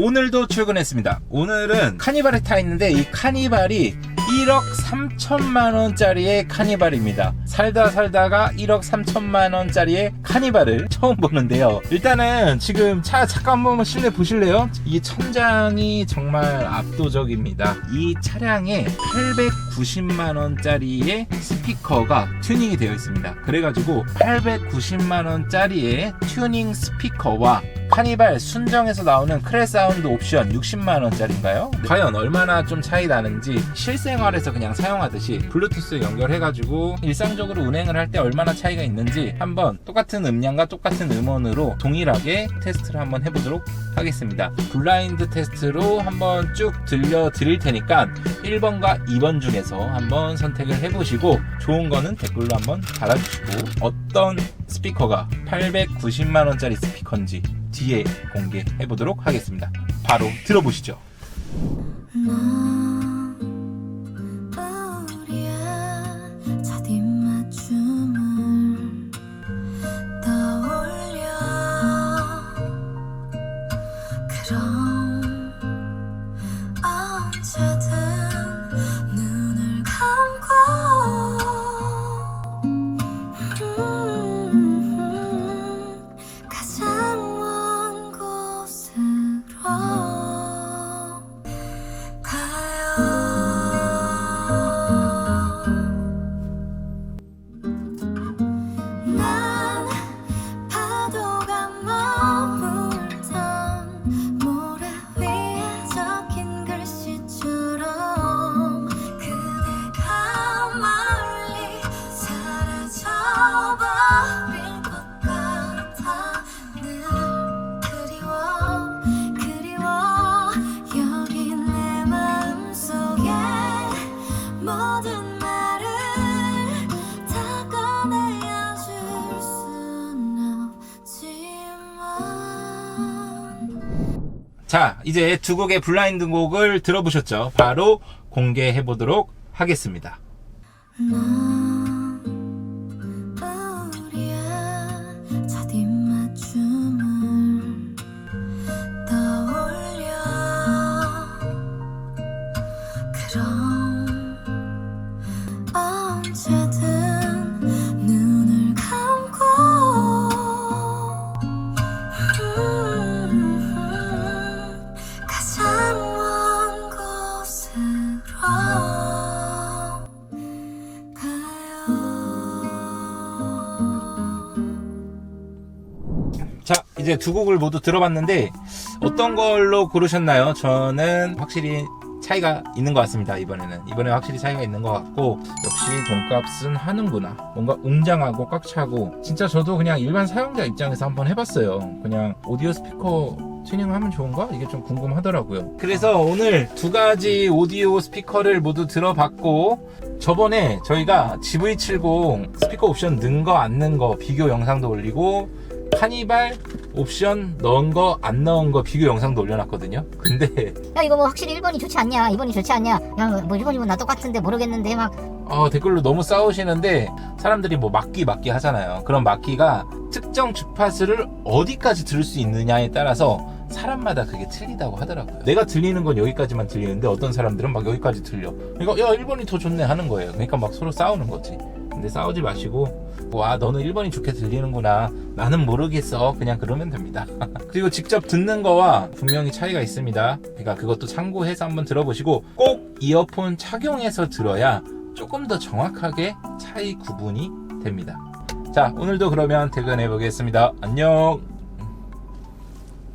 오늘도 출근했습니다. 오늘은 카니발에 타 있는데 이 카니발이 1억 3천만 원짜리의 카니발입니다. 살다 살다가 1억 3천만 원짜리의 카니발을 처음 보는데요. 일단은 지금 차 잠깐 한번 실내 보실래요? 이 천장이 정말 압도적입니다. 이 차량에 890만 원짜리의 스피커가 튜닝이 되어 있습니다. 그래가지고 890만 원짜리의 튜닝 스피커와 카니발 순정에서 나오는 크레 사운드 옵션 60만 원짜리인가요? 과연 얼마나 좀 차이 나는지 실생활에서 그냥 사용하듯이 블루투스 연결해가지고 일상적으로 운행을 할 때 얼마나 차이가 있는지 한번 똑같은 음량과 똑같은 음원으로 동일하게 테스트를 한번 해보도록 하겠습니다. 블라인드 테스트로 한번 쭉 들려 드릴 테니까 1번과 2번 중에서 한번 선택을 해보시고 좋은 거는 댓글로 한번 달아주시고 어떤 스피커가 890만원짜리 스피커인지 뒤에 공개해 보도록 하겠습니다. 바로 들어보시죠. 자, 이제 두 곡의 블라인드 곡을 들어보셨죠? 바로 공개해 보도록 하겠습니다. 넌 이제 두 곡을 모두 들어봤는데 어떤 걸로 고르셨나요? 저는 확실히 차이가 있는 것 같습니다. 이번에는 이번에 확실히 차이가 있는 것 같고 역시 돈값은 하는구나. 뭔가 웅장하고 꽉 차고 진짜 저도 그냥 일반 사용자 입장에서 한번 해봤어요. 그냥 오디오 스피커 튜닝하면 좋은가? 이게 좀 궁금하더라고요. 그래서 오늘 두 가지 오디오 스피커를 모두 들어봤고 저번에 저희가 GV70 스피커 옵션 넣은 거안 넣은 거 비교 영상도 올리고 카니발 옵션 넣은 거 안 넣은 거 비교 영상도 올려놨거든요. 근데 야 이거 뭐 확실히 1번이 좋지 않냐 2번이 좋지 않냐 야뭐 1번이면 나 똑같은데 모르겠는데 막 어, 댓글로 너무 싸우시는데 사람들이 뭐 막기 막기 하잖아요. 그런 막기가 특정 주파수를 어디까지 들을 수 있느냐에 따라서 사람마다 그게 틀리다고 하더라고요. 내가 들리는 건 여기까지만 들리는데 어떤 사람들은 막 여기까지 들려. 그러니까 야 1번이 더 좋네 하는 거예요. 그러니까 막 서로 싸우는 거지. 근데 싸우지 마시고 와 너는 1번이 좋게 들리는구나. 나는 모르겠어. 그냥 그러면 됩니다. 그리고 직접 듣는 거와 분명히 차이가 있습니다. 그러니까 그것도 참고해서 한번 들어보시고 꼭 이어폰 착용해서 들어야 조금 더 정확하게 차이 구분이 됩니다. 자 오늘도 그러면 퇴근해 보겠습니다. 안녕